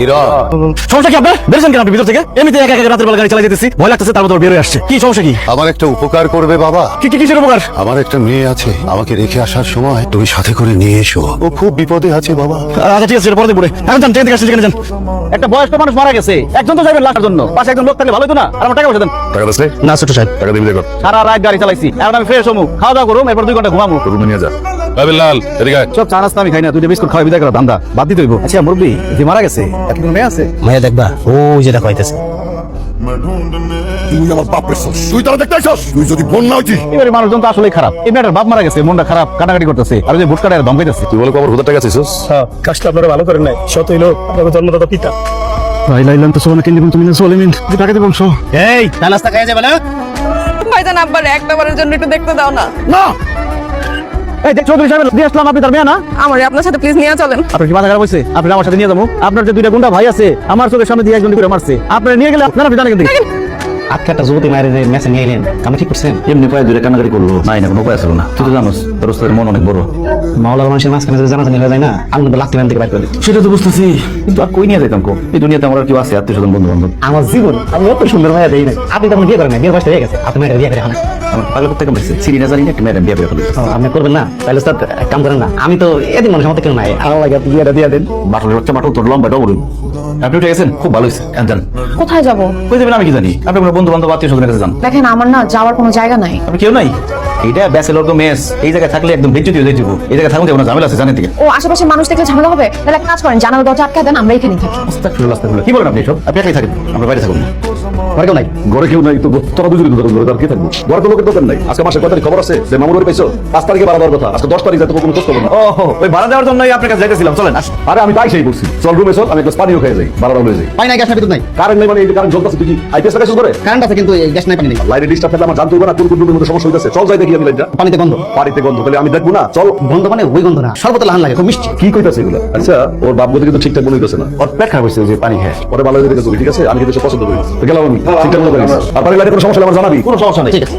হীরা। সমস্যা কি আপনার? বেরোছেন কেন আপনি ভিতর থেকে? এমনিতে একা একা রাতের বেলা গাড়ি চালাই যেতেছি। ভয় লাগতেছে তার মধ্যে বের আসছে। কি সমস্যা কি? আমার একটা উপকার করবে বাবা। কি কি কিসের উপকার? আমার একটা মেয়ে আছে আমাকে রেখে আসার সময় তুমি সাথে করে নিয়ে এসো। ও খুব বিপদে আছে বাবা। আচ্ছা ঠিক আছে পরে পরে এখন যান থেকে আসছে যেখানে যান। একটা বয়স্ক মানুষ মারা গেছে। একজন তো যাবেন লাশের জন্য। পাশে একজন লোক থাকলে ভালো হতো না। আর আমার টাকা পয়সা দেন। টাকা বেসলে না ছোট সাহেব। টাকা দিবি দেখো। সারা রাত গাড়ি চালাইছি। এখন আমি ফ্রেশ হমু। খাওয়া দাওয়া করুম এরপর দুই ঘণ্টা ঘুমামু। রুমে নিয়ে যা। রবিন এদিকে। সব চা নাস্তা আমি খাই না দুইটা বিস্কুট খাওয়া বিদায় করা ধান্দা বাদ দিতে হইব। আচ্ছা মুরব্বী যে মারা গেছে এখন মেয়ে আছে? মায়া দেখবা ও যেটা কইতেছে। তুই আমার বাপরে ছোস তুই তারা দেখতে আইসস তুই যদি বোন না হইতি। এবারে মানুষজন তো আসলেই খারাপ। এই মেয়েটার বাপ মারা গেছে মনটা খারাপ কাটাকাটি করতেছে আর ওই যে ভুটকাটা ধমকাইতেছে। তুই বলে কবর হুদার টাকা চাইছিস কাজটা আপনারা ভালো করেন নাই। শত হইল আপনাকে জন্মদাতা পিতা। ভাই লাইলাম তো সোনা কিনবি তুমি না সোলে মিন টাকা দেবো সো এই চা নাস্তা খাইয়া যাবে না? ভাইজান আব্বার একটা বারের জন্য একটু দেখতে দাও না। না! এই দেখ চৌধুরী সাহেব দিয়ে আসলাম আপনি তার মেয়ে না? আমারে আপনার সাথে প্লিজ নিয়ে চলেন। আপনার কি মাথা খারাপ হয়েছে আপনি আমার সাথে নিয়ে যাব। আপনার যে দুইটা গুন্ডা ভাই আছে আমার চোখের সামনে দিয়ে একজন করে মারছে। আপনি নিয়ে গেলে আপনারা জানেন কিন্তু আটকাটা যুবতী মায়ের মেসে নিয়ে এলেন আমি ঠিক করছেন এমনি পায়ে দূরে কান্নাকাটি করল। নাই না কোনো উপায় আসলো না। তুই তো জানোস তোর ওস্তাদের মন অনেক বড়। মাওলার মানুষের মাঝখানে যদি জানাজানি হয়ে যায় না আমি কিন্তু থেকে বাইর করে দিই। সেটা তো বুঝতেছি। কিন্তু আর কই নিয়ে যেতাম কো? এই দুনিয়াতে আমার আর কেউ আছে আত্মীয় স্বজন বন্ধু বান্ধব আমার জীবন আমি অত সুন্দর মায়া দেই না আপনি তো আমার বিয়ে করেন না বয়সটা হয়ে গেছে আপনি মেয়েটা বিয়ে করে এখন আমার পাগল থেকে বলছে সিরি না জানি না একটা ম্যাডাম বিয়ে করে আপনি করবেন না? তাহলে স্যার কাম করেন না। আমি তো এদিন মানুষের মতো কেউ নাই। আমার লাগে আপনি বিয়েটা দিয়ে দেন। বাটলের বাচ্চা মাটল তোর লম্বা ডবল আপনি উঠে গেছেন? খুব ভালো হয়েছে জান। কোথায় যাব? কই যাবেন আমি কি জানি? আপনি বন্ধু বান্ধব আত্মীয় স্বজনের কাছে যান। দেখেন আমার না যাওয়ার কোনো জায়গা নাই। আপনি কেউ নাই? এটা ব্যাচেলর তো মেস। এই জায়গায় থাকলে একদম যাইব এই জায়গায় থাকুন ঝামেলা আছে জানেন থেকে ও আশেপাশে মানুষ দেখলে ঝামেলা হবে? তাহলে এক কাজ করেন জানালা দরজা আটকে দেন আমরা এখানেই থাকি। আস্তাগফিরুল্লাহ, আস্তাগফিরুল্লাহ। কি বলেন আপনি সব আপনি একাই থাকেন? আমরা বাইরে থাকুন ঘরে কেউ নাই? ঘরে কেউ নাই তো তোরা দুজনে কে থাকব। ঘরে তো লোকের নাই। আজকে মাসের কত খবর আছে? যে মামুর বাড়ি পাইছো পাঁচ তারিখে দেওয়ার কথা। আজকে দশ তারিখ যাতে কোনো খোঁজ খবর না। ও ওই ভাড়া দেওয়ার জন্যই আপনার কাছে যাইতেছিলাম। চলেন আরে আমি তাই সেই বলছি। চল রুমে চল আমি একটা পানিও খেয়ে যাই যাই। পাই না গ্যাস না বিদ্যুৎ নাই। কারেন্ট নাই মানে এই কারেন্ট জ্বলতেছে তুই কি আইপিএস লাগাইছিস করে কারেন্ট আছে কিন্তু গ্যাস নাই পানি নেই। ডিস্টার্ব ফেলে আমার জানতে হবে না কোন কোন রুমের মধ্যে সমস্যা হইতেছে। চল যাই দেখি আমি পানিতে গন্ধ। বাড়িতে গন্ধ তাহলে আমি দেখব না। চল। গন্ধ মানে ওই গন্ধ না সর্বত লাহান লাগে খুব মিষ্টি। কি কইতাছে এগুলো? আচ্ছা ওর বাপ গতি কিন্তু ঠিকঠাক মনে হইতেছে না। ওর পেট খারাপ হয়েছে যে পানি খায়। পরে ভালো ঠিক আছে? আমি কিন্তু পছন্দ করি গেলাম আমি। ঠিকঠাক মতো করিস আর পারিবারিক কোনো সমস্যা হলে আমার জানাবি কোনো সমস্যা নেই ঠিক আছে